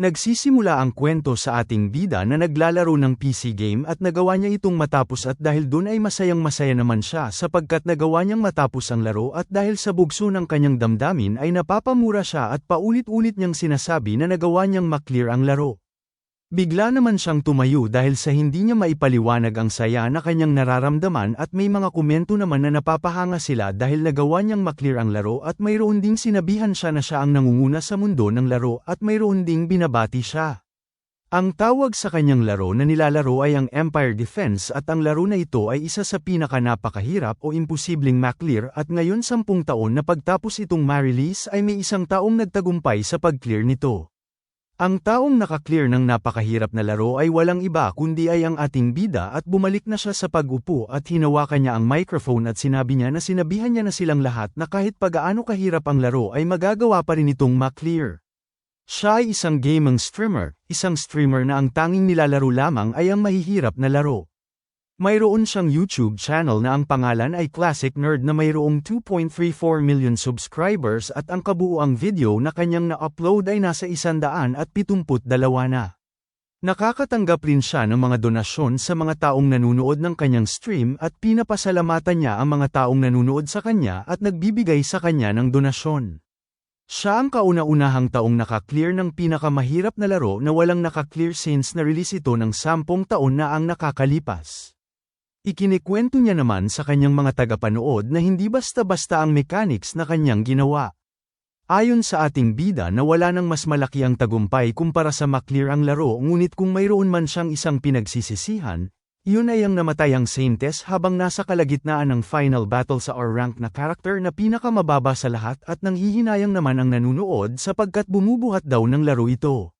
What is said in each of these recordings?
Nagsisimula ang kwento sa ating bida na naglalaro ng PC game at nagawa niya itong matapos at dahil doon ay masayang masaya naman siya sapagkat nagawa niyang matapos ang laro at dahil sa bugso ng kanyang damdamin ay napapamura siya at paulit-ulit niyang sinasabi na nagawa niyang maklear ang laro. Bigla naman siyang tumayo dahil sa hindi niya maipaliwanag ang saya na kanyang nararamdaman at may mga komento naman na napapahanga sila dahil nagawa niyang maklear ang laro at mayroon ding sinabihan siya na siya ang nangunguna sa mundo ng laro at mayroon ding binabati siya. Ang tawag sa kanyang laro na nilalaro ay ang Empire Defense at ang laro na ito ay isa sa pinakanapakahirap o imposibleng maklear at ngayon sampung taon na pagtapos itong ma-release ay may isang taong nagtagumpay sa pag-clear nito. Ang taong nakaklear ng napakahirap na laro ay walang iba kundi ay ang ating bida at bumalik na siya sa pag-upo at hinawakan niya ang microphone at sinabi niya na sinabihan niya na silang lahat na kahit pagaano kahirap ang laro ay magagawa pa rin itong maklear. Siya ay isang gaming streamer, isang streamer na ang tanging nilalaro lamang ay ang mahihirap na laro. Mayroon siyang YouTube channel na ang pangalan ay Classic Nerd na mayroong 2.34 million subscribers at ang kabuuang video na kanyang na-upload ay nasa 172 na. Nakakatanggap rin siya ng mga donasyon sa mga taong nanunood ng kanyang stream at pinapasalamatan niya ang mga taong nanunood sa kanya at nagbibigay sa kanya ng donasyon. Siya ang kauna-unahang taong nakaklear ng pinakamahirap na laro na walang nakaklear since na-release ito ng sampung taon na ang nakakalipas. Ikinikwento niya naman sa kanyang mga tagapanood na hindi basta-basta ang mechanics na kanyang ginawa. Ayon sa ating bida na wala nang mas malaki ang tagumpay kumpara sa maklear ang laro ngunit kung mayroon man siyang isang pinagsisisihan, yun ay ang namatay ang Saintes habang nasa kalagitnaan ng final battle sa R-rank na character na pinakamababa sa lahat at nanghihinayang naman ang nanunood sapagkat bumubuhat daw ng laro ito.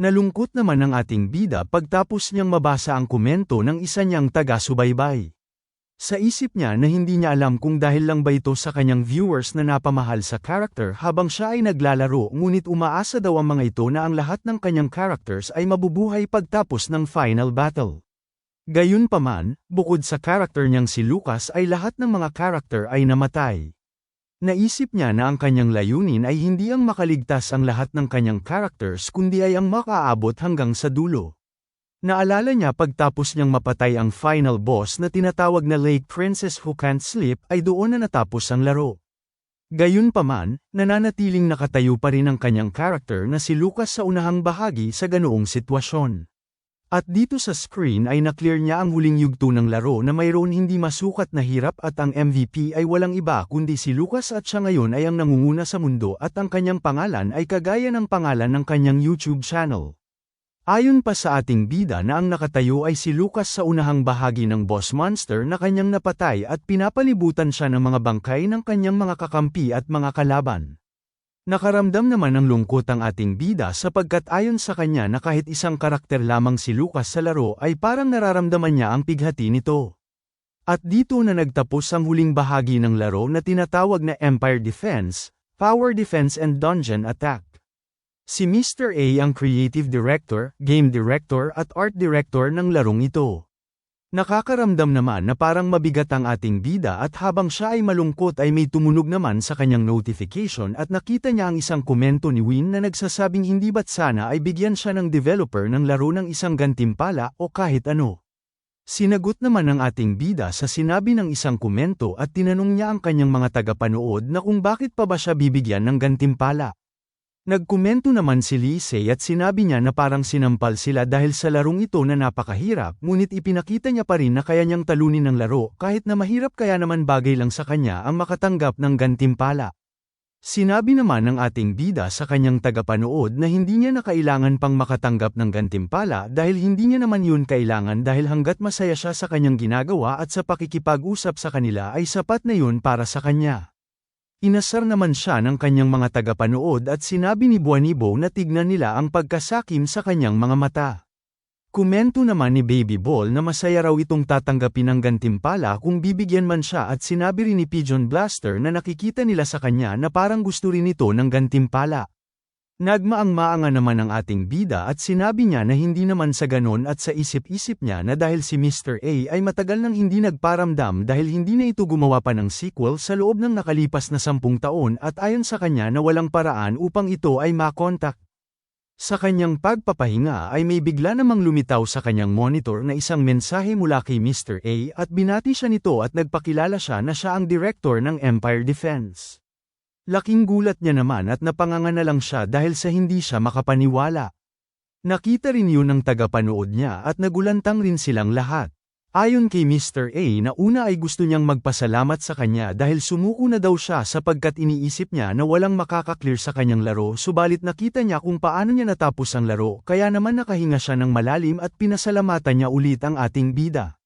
Nalungkot naman ang ating bida pagtapos niyang mabasa ang komento ng isa niyang taga-subaybay. Sa isip niya na hindi niya alam kung dahil lang ba ito sa kanyang viewers na napamahal sa character habang siya ay naglalaro ngunit umaasa daw ang mga ito na ang lahat ng kanyang characters ay mabubuhay pagtapos ng final battle. Gayunpaman, bukod sa character niyang si Lucas ay lahat ng mga character ay namatay. Naisip niya na ang kanyang layunin ay hindi ang makaligtas ang lahat ng kanyang characters kundi ay ang makaabot hanggang sa dulo. Naalala niya pagtapos niyang mapatay ang final boss na tinatawag na Lake Princess Who Can't Sleep ay doon na natapos ang laro. Gayunpaman, nananatiling nakatayo pa rin ang kanyang character na si Lucas sa unahang bahagi sa ganoong sitwasyon. At dito sa screen ay naklear niya ang huling yugto ng laro na mayroon hindi masukat na hirap at ang MVP ay walang iba kundi si Lucas at siya ngayon ay ang nangunguna sa mundo at ang kanyang pangalan ay kagaya ng pangalan ng kanyang YouTube channel. Ayon pa sa ating bida na ang nakatayo ay si Lucas sa unahang bahagi ng boss monster na kanyang napatay at pinapalibutan siya ng mga bangkay ng kanyang mga kakampi at mga kalaban. Nakaramdam naman ng lungkot ang ating bida sapagkat ayon sa kanya na kahit isang karakter lamang si Lucas sa laro ay parang nararamdaman niya ang pighati nito. At dito na nagtapos ang huling bahagi ng laro na tinatawag na Empire Defense, Power Defense and Dungeon Attack. Si Mr. A ang creative director, game director at art director ng larong ito. Nakakaramdam naman na parang mabigat ang ating bida at habang siya ay malungkot ay may tumunog naman sa kanyang notification at nakita niya ang isang komento ni Win na nagsasabing hindi ba't sana ay bigyan siya ng developer ng laro ng isang gantimpala o kahit ano. Sinagot naman ng ating bida sa sinabi ng isang komento at tinanong niya ang kanyang mga tagapanood na kung bakit pa ba siya bibigyan ng gantimpala. Nagkomento naman si Lise at sinabi niya na parang sinampal sila dahil sa larong ito na napakahirap ngunit ipinakita niya pa rin na kaya niyang talunin ng laro kahit na mahirap kaya naman bagay lang sa kanya ang makatanggap ng gantimpala. Sinabi naman ng ating bida sa kanyang tagapanood na hindi niya na kailangan pang makatanggap ng gantimpala dahil hindi niya naman yun kailangan dahil hanggat masaya siya sa kanyang ginagawa at sa pakikipag-usap sa kanila ay sapat na yun para sa kanya. Inasar naman siya ng kanyang mga tagapanood at sinabi ni Buanibo na tignan nila ang pagkasakim sa kanyang mga mata. Kumento naman ni Baby Ball na masaya raw itong tatanggapin ng gantimpala kung bibigyan man siya at sinabi rin ni Pigeon Blaster na nakikita nila sa kanya na parang gusto rin ito ng gantimpala. Nagmaang-maanga naman ang ating bida at sinabi niya na hindi naman sa ganon at sa isip-isip niya na dahil si Mr. A ay matagal nang hindi nagparamdam dahil hindi na ito gumawa pa ng sequel sa loob ng nakalipas na sampung taon at ayon sa kanya na walang paraan upang ito ay makontak. Sa kanyang pagpapahinga ay may bigla namang lumitaw sa kanyang monitor na isang mensahe mula kay Mr. A at binati siya nito at nagpakilala siya na siya ang director ng Empire Defense. Laking gulat niya naman at napanganga na lang siya dahil sa hindi siya makapaniwala. Nakita rin yun ng tagapanood niya at nagulantang rin silang lahat. Ayon kay Mr. A na una ay gusto niyang magpasalamat sa kanya dahil sumuko na daw siya sapagkat iniisip niya na walang makakaklear sa kanyang laro subalit nakita niya kung paano niya natapos ang laro kaya naman nakahinga siya ng malalim at pinasalamatan niya ulit ang ating bida.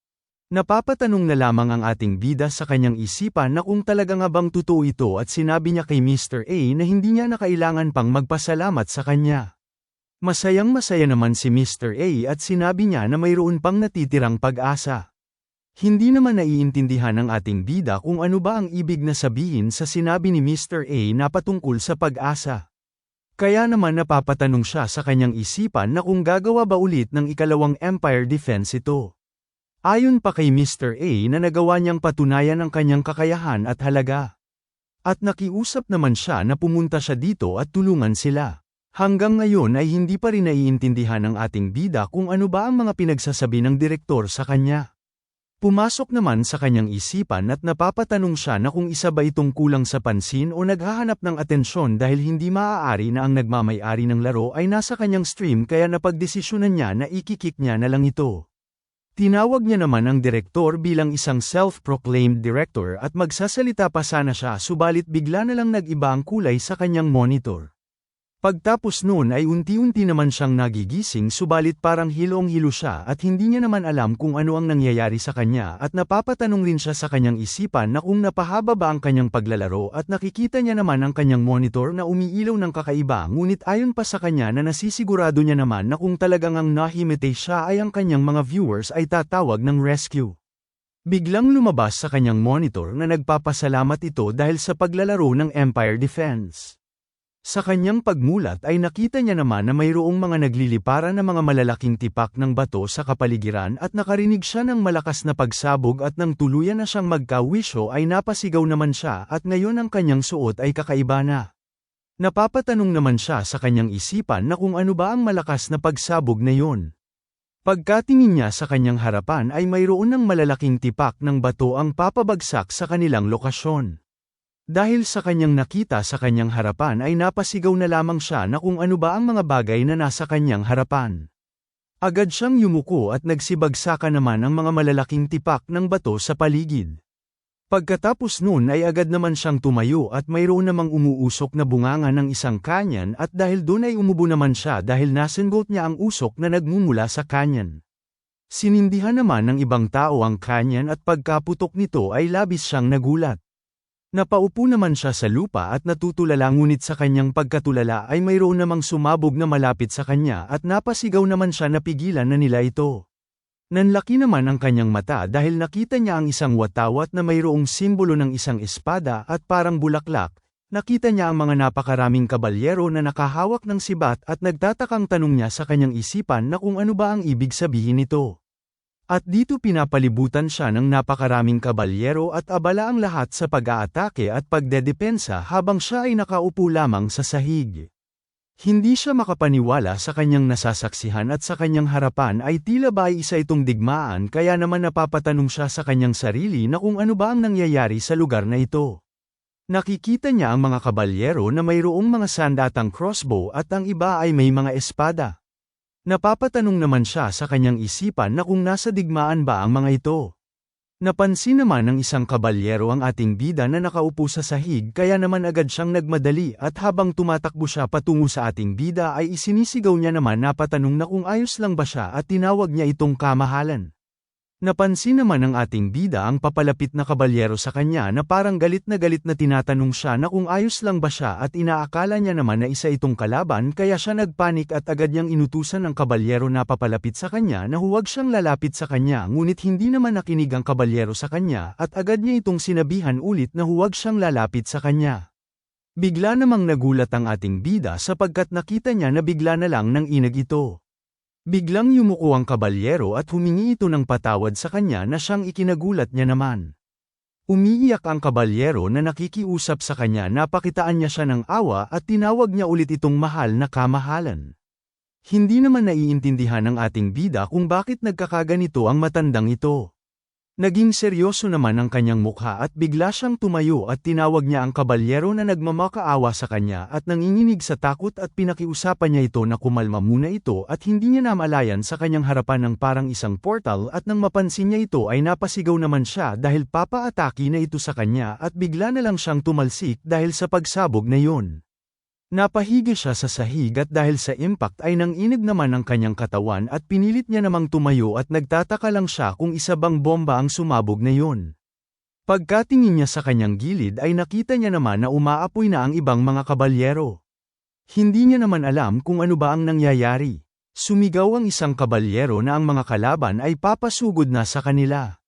Napapatanong na lamang ang ating bida sa kanyang isipan na kung talaga nga bang totoo ito at sinabi niya kay Mr. A na hindi niya na kailangan pang magpasalamat sa kanya. Masayang masaya naman si Mr. A at sinabi niya na mayroon pang natitirang pag-asa. Hindi naman naiintindihan ng ating bida kung ano ba ang ibig na sabihin sa sinabi ni Mr. A na patungkol sa pag-asa. Kaya naman napapatanong siya sa kanyang isipan na kung gagawa ba ulit ng ikalawang Empire Defense ito. Ayon pa kay Mr. A na nagawa niyang patunayan ang kanyang kakayahan at halaga. At nakiusap naman siya na pumunta siya dito at tulungan sila. Hanggang ngayon ay hindi pa rin naiintindihan ng ating bida kung ano ba ang mga pinagsasabi ng direktor sa kanya. Pumasok naman sa kanyang isipan at napapatanong siya na kung isa ba itong kulang sa pansin o naghahanap ng atensyon dahil hindi maaari na ang nagmamay-ari ng laro ay nasa kanyang stream kaya napagdesisyonan niya na ikikik niya na lang ito. Tinawag niya naman ang direktor bilang isang self-proclaimed director at magsasalita pa sana siya subalit bigla na lang nag-iba ang kulay sa kanyang monitor. Pagtapos noon ay unti-unti naman siyang nagigising subalit parang hilong-hilo siya at hindi niya naman alam kung ano ang nangyayari sa kanya at napapatanong rin siya sa kanyang isipan na kung napahaba ba ang kanyang paglalaro at nakikita niya naman ang kanyang monitor na umiilaw ng kakaiba ngunit ayon pa sa kanya na nasisigurado niya naman na kung talagang ang nahimite siya ay ang kanyang mga viewers ay tatawag ng rescue. Biglang lumabas sa kanyang monitor na nagpapasalamat ito dahil sa paglalaro ng Empire Defense. Sa kanyang pagmulat ay nakita niya naman na mayroong mga nagliliparan na mga malalaking tipak ng bato sa kapaligiran at nakarinig siya ng malakas na pagsabog at nang tuluyan na siyang magkawisyo ay napasigaw naman siya at ngayon ang kanyang suot ay kakaiba na. Napapatanong naman siya sa kanyang isipan na kung ano ba ang malakas na pagsabog na yon. Pagkatingin niya sa kanyang harapan ay mayroon ng malalaking tipak ng bato ang papabagsak sa kanilang lokasyon. Dahil sa kanyang nakita sa kanyang harapan ay napasigaw na lamang siya na kung ano ba ang mga bagay na nasa kanyang harapan. Agad siyang yumuko at nagsibagsakan naman ang mga malalaking tipak ng bato sa paligid. Pagkatapos noon ay agad naman siyang tumayo at mayroon namang umuusok na bunganga ng isang kanyan at dahil doon ay umubo naman siya dahil nasengot niya ang usok na nagmumula sa kanyan. Sinindihan naman ng ibang tao ang kanyan at pagkaputok nito ay labis siyang nagulat. Napaupo naman siya sa lupa at natutulala ngunit sa kanyang pagkatulala ay mayroon namang sumabog na malapit sa kanya at napasigaw naman siya na pigilan na nila ito. Nanlaki naman ang kanyang mata dahil nakita niya ang isang watawat na mayroong simbolo ng isang espada at parang bulaklak, nakita niya ang mga napakaraming kabalyero na nakahawak ng sibat at nagtatakang tanong niya sa kanyang isipan na kung ano ba ang ibig sabihin nito. At dito pinapalibutan siya ng napakaraming kabalyero at abala ang lahat sa pag-aatake at pagdedepensa habang siya ay nakaupo lamang sa sahig. Hindi siya makapaniwala sa kanyang nasasaksihan at sa kanyang harapan ay tila ba isa itong digmaan kaya naman napapatanong siya sa kanyang sarili na kung ano ba ang nangyayari sa lugar na ito. Nakikita niya ang mga kabalyero na mayroong mga sandatang crossbow at ang iba ay may mga espada. Napapatanong naman siya sa kanyang isipan na kung nasa digmaan ba ang mga ito. Napansin naman ng isang kabalyero ang ating bida na nakaupo sa sahig kaya naman agad siyang nagmadali at habang tumatakbo siya patungo sa ating bida ay isinisigaw niya naman napatanong na kung ayos lang ba siya at tinawag niya itong kamahalan. Napansin naman ng ating bida ang papalapit na kabalyero sa kanya na parang galit na galit na tinatanong siya na kung ayos lang ba siya at inaakala niya naman na isa itong kalaban kaya siya nagpanik at agad niyang inutusan ng kabalyero na papalapit sa kanya na huwag siyang lalapit sa kanya ngunit hindi naman nakinig ang kabalyero sa kanya at agad niya itong sinabihan ulit na huwag siyang lalapit sa kanya. Bigla namang nagulat ang ating bida sapagkat nakita niya na bigla na lang ng inag ito. Biglang yumuko ang kabalyero at humingi ito ng patawad sa kanya na siyang ikinagulat niya naman. Umiiyak ang kabalyero na nakikiusap sa kanya na pakitaan niya siya ng awa at tinawag niya ulit itong mahal na kamahalan. Hindi naman naiintindihan ng ating bida kung bakit nagkakaganito ang matandang ito. Naging seryoso naman ang kanyang mukha at bigla siyang tumayo at tinawag niya ang kabalyero na nagmamakaawa sa kanya at nanginginig sa takot at pinakiusapan niya ito na kumalma muna ito at hindi niya namalayan sa kanyang harapan ng parang isang portal at nang mapansin niya ito ay napasigaw naman siya dahil papaataki na ito sa kanya at bigla na lang siyang tumalsik dahil sa pagsabog na yun. Napahiga siya sa sahig at dahil sa impact ay nanginig naman ang kanyang katawan at pinilit niya namang tumayo at nagtataka lang siya kung isa bang bomba ang sumabog na yun. Pagkatingin niya sa kanyang gilid ay nakita niya naman na umaapoy na ang ibang mga kabalyero. Hindi niya naman alam kung ano ba ang nangyayari. Sumigaw ang isang kabalyero na ang mga kalaban ay papasugod na sa kanila.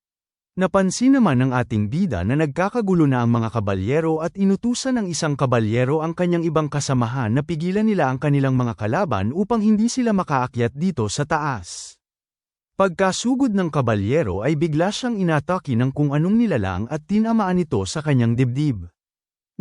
Napansin naman ng ating bida na nagkakagulo na ang mga kabalyero at inutusan ng isang kabalyero ang kanyang ibang kasamahan na pigilan nila ang kanilang mga kalaban upang hindi sila makaakyat dito sa taas. Pagkasugod ng kabalyero ay bigla siyang inatake ng kung anong nilalang at tinamaan ito sa kanyang dibdib.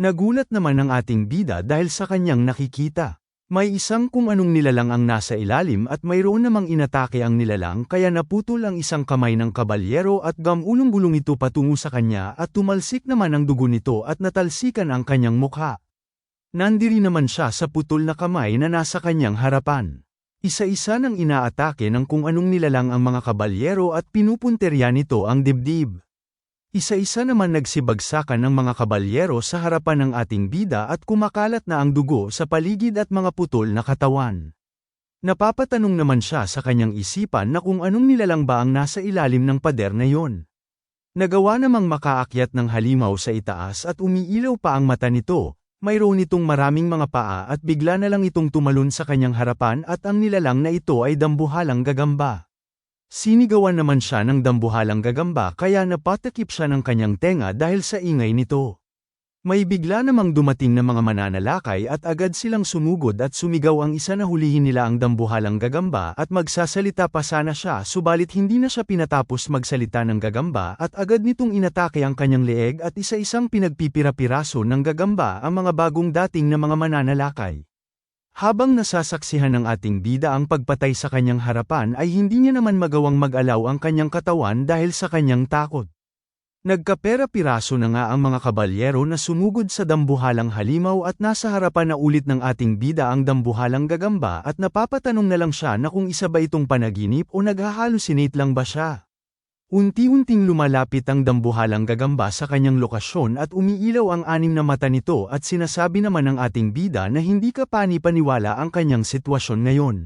Nagulat naman ang ating bida dahil sa kanyang nakikita. May isang kung anong nilalang ang nasa ilalim at mayroon namang inatake ang nilalang kaya naputol ang isang kamay ng kabalyero at gamulong-gulong ito patungo sa kanya at tumalsik naman ang dugo nito at natalsikan ang kanyang mukha. Nandiri naman siya sa putol na kamay na nasa kanyang harapan. Isa-isa nang inaatake ng kung anong nilalang ang mga kabalyero at pinupunterya nito ang dibdib. Isa-isa naman nagsibagsakan ng mga kabalyero sa harapan ng ating bida at kumakalat na ang dugo sa paligid at mga putol na katawan. Napapatanong naman siya sa kanyang isipan na kung anong nilalang ba ang nasa ilalim ng pader na yon. Nagawa namang makaakyat ng halimaw sa itaas at umiilaw pa ang mata nito, mayroon itong maraming mga paa at bigla na lang itong tumalon sa kanyang harapan at ang nilalang na ito ay dambuhalang gagamba. Sinigawan naman siya ng dambuhalang gagamba kaya napatakip siya ng kanyang tenga dahil sa ingay nito. May bigla namang dumating na mga mananalakay at agad silang sumugod at sumigaw ang isa na hulihin nila ang dambuhalang gagamba at magsasalita pa sana siya subalit hindi na siya pinatapos magsalita ng gagamba at agad nitong inatake ang kanyang leeg at isa-isang pinagpipira-piraso ng gagamba ang mga bagong dating na mga mananalakay. Habang nasasaksihan ng ating bida ang pagpatay sa kanyang harapan ay hindi niya naman magawang mag-alaw ang kanyang katawan dahil sa kanyang takot. Nagkapera-piraso na nga ang mga kabalyero na sumugod sa dambuhalang halimaw at nasa harapan na ulit ng ating bida ang dambuhalang gagamba at napapatanong na lang siya na kung isa ba itong panaginip o naghahalusinate lang ba siya. Unti-unting lumalapit ang dambuhalang gagamba sa kanyang lokasyon at umiilaw ang anim na mata nito at sinasabi naman ng ating bida na hindi ka pani-paniwala ang kanyang sitwasyon ngayon.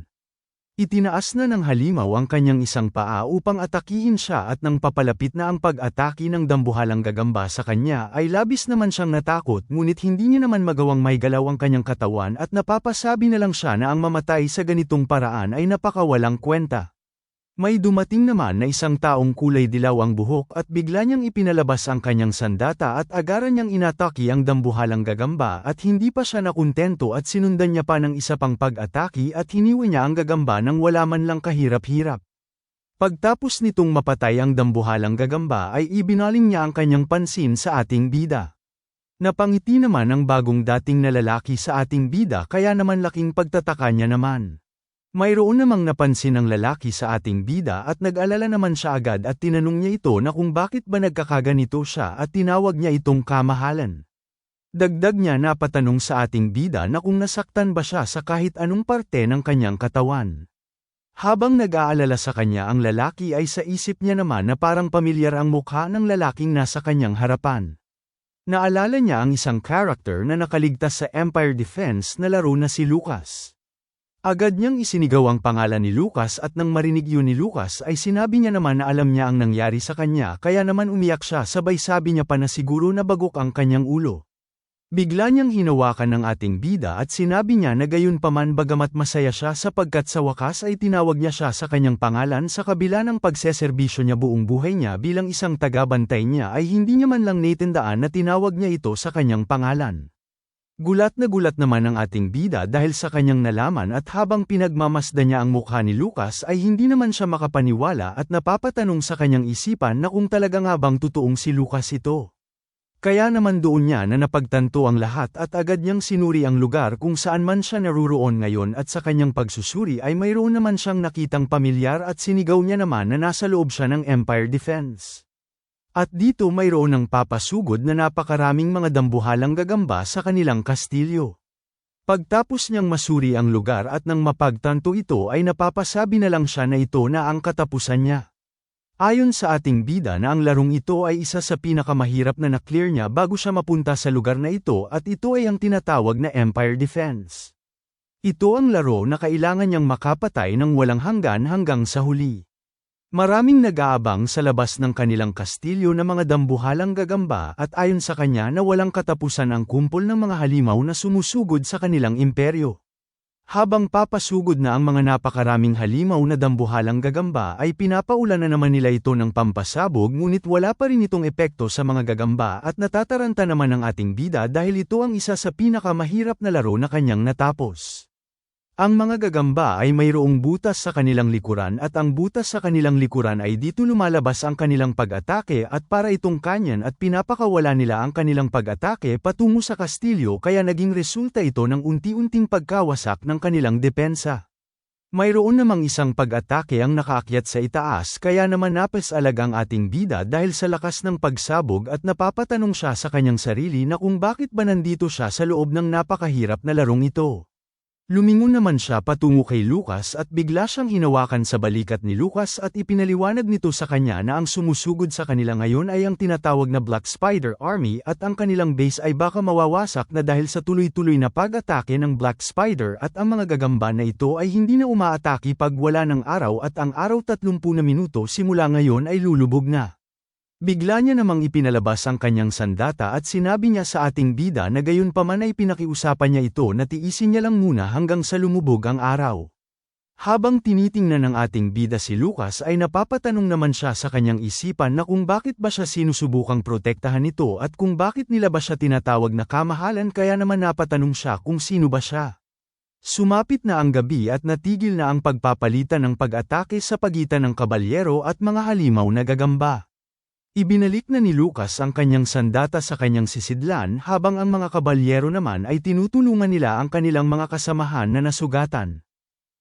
Itinaas na ng halimaw ang kanyang isang paa upang atakihin siya at nang papalapit na ang pag-ataki ng dambuhalang gagamba sa kanya ay labis naman siyang natakot ngunit hindi niya naman magawang may galaw ang kanyang katawan at napapasabi na lang siya na ang mamatay sa ganitong paraan ay napakawalang kwenta. May dumating naman na isang taong kulay dilaw ang buhok at bigla niyang ipinalabas ang kanyang sandata at agaran niyang inataki ang dambuhalang gagamba at hindi pa siya nakuntento at sinundan niya pa ng isa pang pag-ataki at hiniwi niya ang gagamba nang wala man lang kahirap-hirap. Pagtapos nitong mapatay ang dambuhalang gagamba ay ibinaling niya ang kanyang pansin sa ating bida. Napangiti naman ang bagong dating na lalaki sa ating bida kaya naman laking pagtataka niya naman. Mayroon namang napansin ng lalaki sa ating bida at nag-alala naman siya agad at tinanong niya ito na kung bakit ba nagkakaganito siya at tinawag niya itong kamahalan. Dagdag niya na patanong sa ating bida na kung nasaktan ba siya sa kahit anong parte ng kanyang katawan. Habang nag-aalala sa kanya ang lalaki ay sa isip niya naman na parang pamilyar ang mukha ng lalaking nasa kanyang harapan. Naalala niya ang isang character na nakaligtas sa Empire Defense na laro na si Lucas. Agad niyang isinigaw ang pangalan ni Lucas at nang marinig yun ni Lucas ay sinabi niya naman na alam niya ang nangyari sa kanya kaya naman umiyak siya sabay sabi niya pa na siguro nabagok ang kanyang ulo. Bigla niyang hinawakan ng ating bida at sinabi niya na gayon paman bagamat masaya siya sapagkat sa wakas ay tinawag niya siya sa kanyang pangalan sa kabila ng pagseserbisyo niya buong buhay niya bilang isang tagabantay niya ay hindi niya man lang naitindaan na tinawag niya ito sa kanyang pangalan. Gulat na gulat naman ang ating bida dahil sa kanyang nalaman at habang pinagmamasda niya ang mukha ni Lucas ay hindi naman siya makapaniwala at napapatanong sa kanyang isipan na kung talaga nga bang totoong si Lucas ito. Kaya naman doon niya na napagtanto ang lahat at agad niyang sinuri ang lugar kung saan man siya naruroon ngayon at sa kanyang pagsusuri ay mayroon naman siyang nakitang pamilyar at sinigaw niya naman na nasa loob siya ng Empire Defense. At dito mayroon ng papasugod na napakaraming mga dambuhalang gagamba sa kanilang kastilyo. Pagtapos niyang masuri ang lugar at nang mapagtanto ito ay napapasabi na lang siya na ito na ang katapusan niya. Ayon sa ating bida na ang larong ito ay isa sa pinakamahirap na na-clear niya bago siya mapunta sa lugar na ito at ito ay ang tinatawag na Empire Defense. Ito ang laro na kailangan niyang makapatay ng walang hanggan hanggang sa huli. Maraming nag-aabang sa labas ng kanilang kastilyo na mga dambuhalang gagamba at ayon sa kanya na walang katapusan ang kumpol ng mga halimaw na sumusugod sa kanilang imperyo. Habang papasugod na ang mga napakaraming halimaw na dambuhalang gagamba ay pinapaulan na naman nila ito ng pampasabog ngunit wala pa rin itong epekto sa mga gagamba at natataranta naman ang ating bida dahil ito ang isa sa pinakamahirap na laro na kanyang natapos. Ang mga gagamba ay mayroong butas sa kanilang likuran at ang butas sa kanilang likuran ay dito lumalabas ang kanilang pag-atake at para itong kanyan at pinapakawala nila ang kanilang pag-atake patungo sa kastilyo kaya naging resulta ito ng unti-unting pagkawasak ng kanilang depensa. Mayroon namang isang pag-atake ang nakaakyat sa itaas kaya naman napasalag ang ating bida dahil sa lakas ng pagsabog at napapatanong siya sa kanyang sarili na kung bakit ba nandito siya sa loob ng napakahirap na larong ito. Lumingon naman siya patungo kay Lucas at bigla siyang hinawakan sa balikat ni Lucas at ipinaliwanag nito sa kanya na ang sumusugod sa kanila ngayon ay ang tinatawag na Black Spider Army at ang kanilang base ay baka mawawasak na dahil sa tuloy-tuloy na pag-atake ng Black Spider at ang mga gagamba na ito ay hindi na umaatake pag wala ng araw at ang araw 30 na minuto simula ngayon ay lulubog na. Bigla niya namang ipinalabas ang kanyang sandata at sinabi niya sa ating bida na gayon pa man ay pinakiusapan niya ito na tiisin niya lang muna hanggang sa lumubog ang araw. Habang tinitingnan ng ating bida si Lucas ay napapatanong naman siya sa kanyang isipan na kung bakit ba siya sinusubukang protektahan ito at kung bakit nila ba siya tinatawag na kamahalan kaya naman napatanong siya kung sino ba siya. Sumapit na ang gabi at natigil na ang pagpapalitan ng pag-atake sa pagitan ng kabalyero at mga halimaw na gagamba. Ibinalik na ni Lucas ang kanyang sandata sa kanyang sisidlan habang ang mga kabalyero naman ay tinutulungan nila ang kanilang mga kasamahan na nasugatan.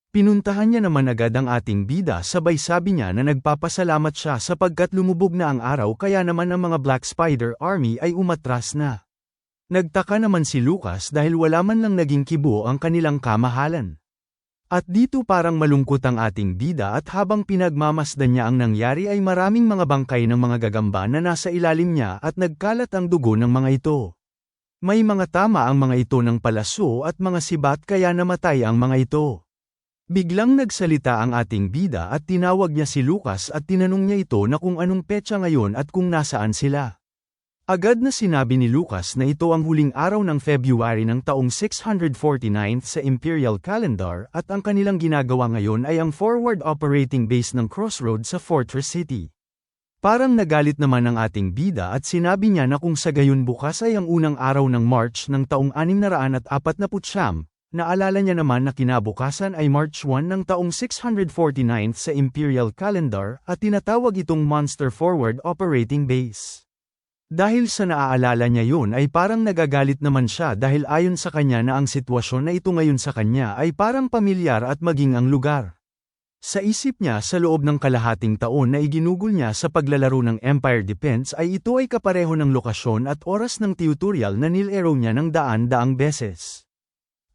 Pinuntahan niya naman agad ang ating bida sabay sabi niya na nagpapasalamat siya sapagkat lumubog na ang araw kaya naman ang mga Black Spider Army ay umatras na. Nagtaka naman si Lucas dahil wala man lang naging kibo ang kanilang kamahalan. At dito parang malungkot ang ating bida at habang pinagmamasdan niya ang nangyari ay maraming mga bangkay ng mga gagamba na nasa ilalim niya at nagkalat ang dugo ng mga ito. May mga tama ang mga ito ng palaso at mga sibat kaya namatay ang mga ito. Biglang nagsalita ang ating bida at tinawag niya si Lucas at tinanong niya ito na kung anong petsa ngayon at kung nasaan sila. Agad na sinabi ni Lucas na ito ang huling araw ng February ng taong 649 sa Imperial Calendar at ang kanilang ginagawa ngayon ay ang forward operating base ng Crossroad sa Fortress City. Parang nagalit naman ang ating bida at sinabi niya na kung sa gayon bukas ay ang unang araw ng March ng taong 649, naalala niya naman na kinabukasan ay March 1 ng taong 649 sa Imperial Calendar at tinatawag itong Monster Forward Operating Base. Dahil sa naaalala niya yun ay parang nagagalit naman siya dahil ayon sa kanya na ang sitwasyon na ito ngayon sa kanya ay parang pamilyar at maging ang lugar. Sa isip niya sa loob ng kalahating taon na iginugol niya sa paglalaro ng Empire Defense ay ito ay kapareho ng lokasyon at oras ng tutorial na nilero niya ng daan-daang beses.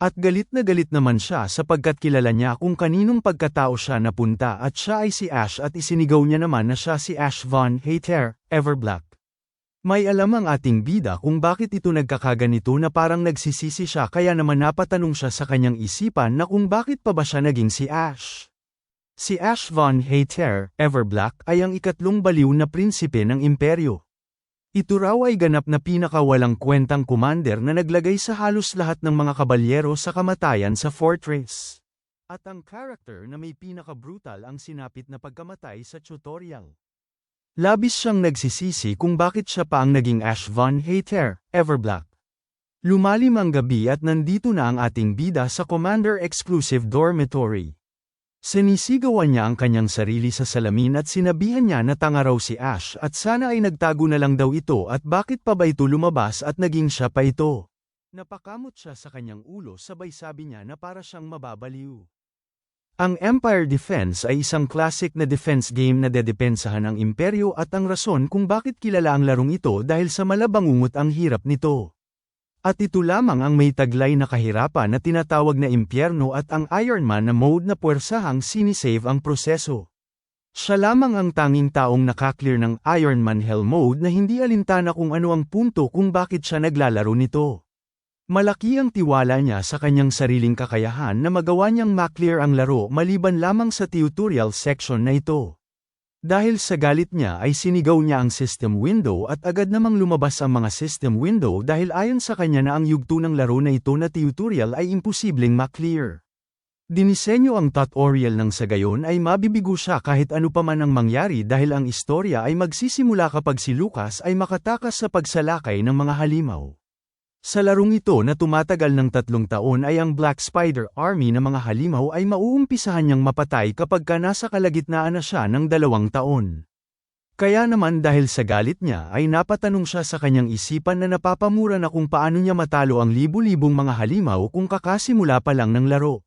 At galit na galit naman siya sapagkat kilala niya kung kaninong pagkatao siya napunta at siya ay si Ash at isinigaw niya naman na siya si Ash Von Hater, Everblack. May alam ang ating bida kung bakit ito nagkakaganito na parang nagsisisi siya kaya naman napatanong siya sa kanyang isipan na kung bakit pa ba siya naging si Ash. Si Ash von Hater, Everblack ay ang ikatlong baliw na prinsipe ng imperyo. Ito raw ay ganap na pinakawalang kwentang commander na naglagay sa halos lahat ng mga kabalyero sa kamatayan sa fortress. At ang character na may pinaka-brutal ang sinapit na pagkamatay sa tutorial. Labis siyang nagsisisi kung bakit siya pa ang naging Ash Von Hater, Everblack. Lumalim ang gabi at nandito na ang ating bida sa Commander Exclusive Dormitory. Sinisigawan niya ang kanyang sarili sa salamin at sinabihan niya na tanga raw si Ash at sana ay nagtago na lang daw ito at bakit pa ba ito lumabas at naging siya pa ito. Napakamot siya sa kanyang ulo sabay sabi niya na para siyang mababaliw. Ang Empire Defense ay isang classic na defense game na dedepensahan ang imperyo at ang rason kung bakit kilala ang larong ito dahil sa malabangungot ang hirap nito. At ito lamang ang may taglay na kahirapan na tinatawag na impyerno at ang Iron Man na mode na puwersahang sinisave ang proseso. Siya lamang ang tanging taong nakaklear ng Iron Man Hell mode na hindi alintana kung ano ang punto kung bakit siya naglalaro nito. Malaki ang tiwala niya sa kanyang sariling kakayahan na magawa niyang maklear ang laro maliban lamang sa tutorial section na ito. Dahil sa galit niya ay sinigaw niya ang system window at agad namang lumabas ang mga system window dahil ayon sa kanya na ang yugto ng laro na ito na tutorial ay imposibleng maklear. Dinisenyo ang tutorial ng sa gayon ay mabibigo siya kahit ano pa man ang mangyari dahil ang istorya ay magsisimula kapag si Lucas ay makatakas sa pagsalakay ng mga halimaw. Sa larong ito na tumatagal ng tatlong taon ay ang Black Spider Army na mga halimaw ay mauumpisahan niyang mapatay kapag ka nasa kalagitnaan na siya ng dalawang taon. Kaya naman dahil sa galit niya ay napatanong siya sa kanyang isipan na napapamura na kung paano niya matalo ang libu-libong mga halimaw kung kakasimula pa lang ng laro.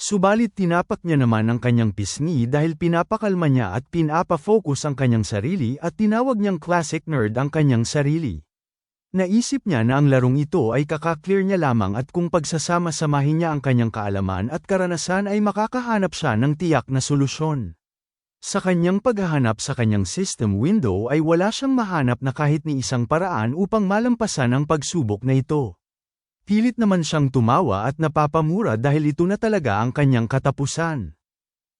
Subalit tinapak niya naman ang kanyang pisngi dahil pinapakalma niya at pinapa-focus ang kanyang sarili at tinawag niyang classic nerd ang kanyang sarili. Naisip niya na ang larong ito ay kakaklear niya lamang at kung pagsasama-samahin niya ang kanyang kaalaman at karanasan ay makakahanap siya ng tiyak na solusyon. Sa kanyang paghahanap sa kanyang system window ay wala siyang mahanap na kahit ni isang paraan upang malampasan ang pagsubok na ito. Pilit naman siyang tumawa at napapamura dahil ito na talaga ang kanyang katapusan.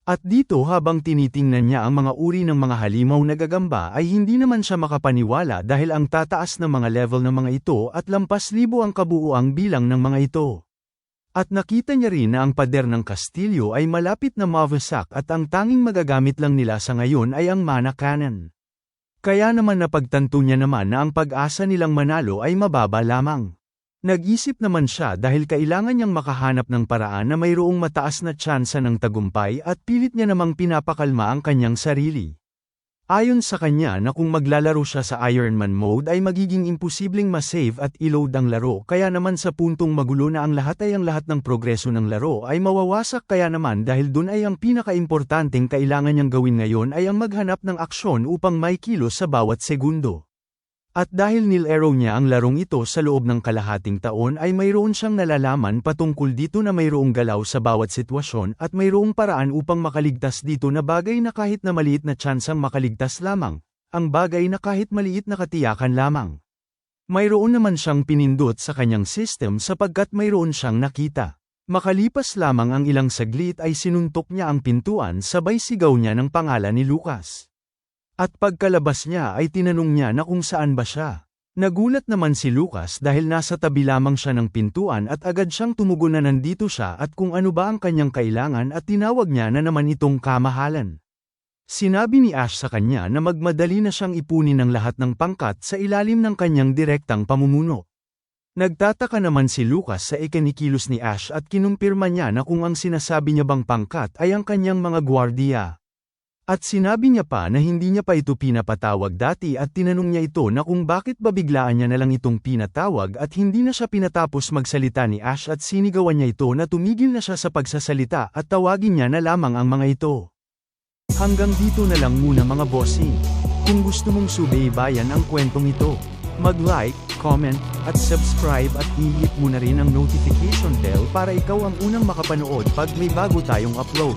At dito habang tinitingnan niya ang mga uri ng mga halimaw na gagamba ay hindi naman siya makapaniwala dahil ang tataas ng mga level ng mga ito at lampas libo ang kabuuang bilang ng mga ito. At nakita niya rin na ang pader ng kastilyo ay malapit na mawasak at ang tanging magagamit lang nila sa ngayon ay ang mana cannon. Kaya naman napagtanto niya naman na ang pag-asa nilang manalo ay mababa lamang. Nag-isip naman siya dahil kailangan niyang makahanap ng paraan na mayroong mataas na tsansa ng tagumpay at pilit niya namang pinapakalma ang kanyang sarili. Ayon sa kanya na kung maglalaro siya sa Iron Man mode ay magiging imposibleng masave at i-load ang laro kaya naman sa puntong magulo na ang lahat ay ang lahat ng progreso ng laro ay mawawasak kaya naman dahil dun ay ang pinakaimportanteng kailangan niyang gawin ngayon ay ang maghanap ng aksyon upang may kilos sa bawat segundo. At dahil nilaro niya ang larong ito sa loob ng kalahating taon ay mayroon siyang nalalaman patungkol dito na mayroong galaw sa bawat sitwasyon at mayroong paraan upang makaligtas dito na bagay na kahit na maliit na tsansang makaligtas lamang, ang bagay na kahit maliit na katiyakan lamang. Mayroon naman siyang pinindot sa kanyang system sapagkat mayroon siyang nakita. Makalipas lamang ang ilang saglit ay sinuntok niya ang pintuan sabay sigaw niya ng pangalan ni Lucas. At pagkalabas niya ay tinanong niya na kung saan ba siya. Nagulat naman si Lucas dahil nasa tabi lamang siya ng pintuan at agad siyang tumugon na nandito siya at kung ano ba ang kanyang kailangan at tinawag niya na naman itong kamahalan. Sinabi ni Ash sa kanya na magmadali na siyang ipunin ang lahat ng pangkat sa ilalim ng kanyang direktang pamumuno. Nagtataka naman si Lucas sa ikinikilos ni Ash at kinumpirma niya na kung ang sinasabi niya bang pangkat ay ang kanyang mga gwardiya. At sinabi niya pa na hindi niya pa ito pinapatawag dati at tinanong niya ito na kung bakit ba biglaan niya na lang itong pinatawag at hindi na siya pinatapos magsalita ni Ash at sinigawan niya ito na tumigil na siya sa pagsasalita at tawagin niya na lamang ang mga ito. Hanggang dito na lang muna mga bossing. Kung gusto mong subaybayan ang kwentong ito, mag-like, comment, at subscribe at i-hit mo na rin ang notification bell para ikaw ang unang makapanood pag may bago tayong upload.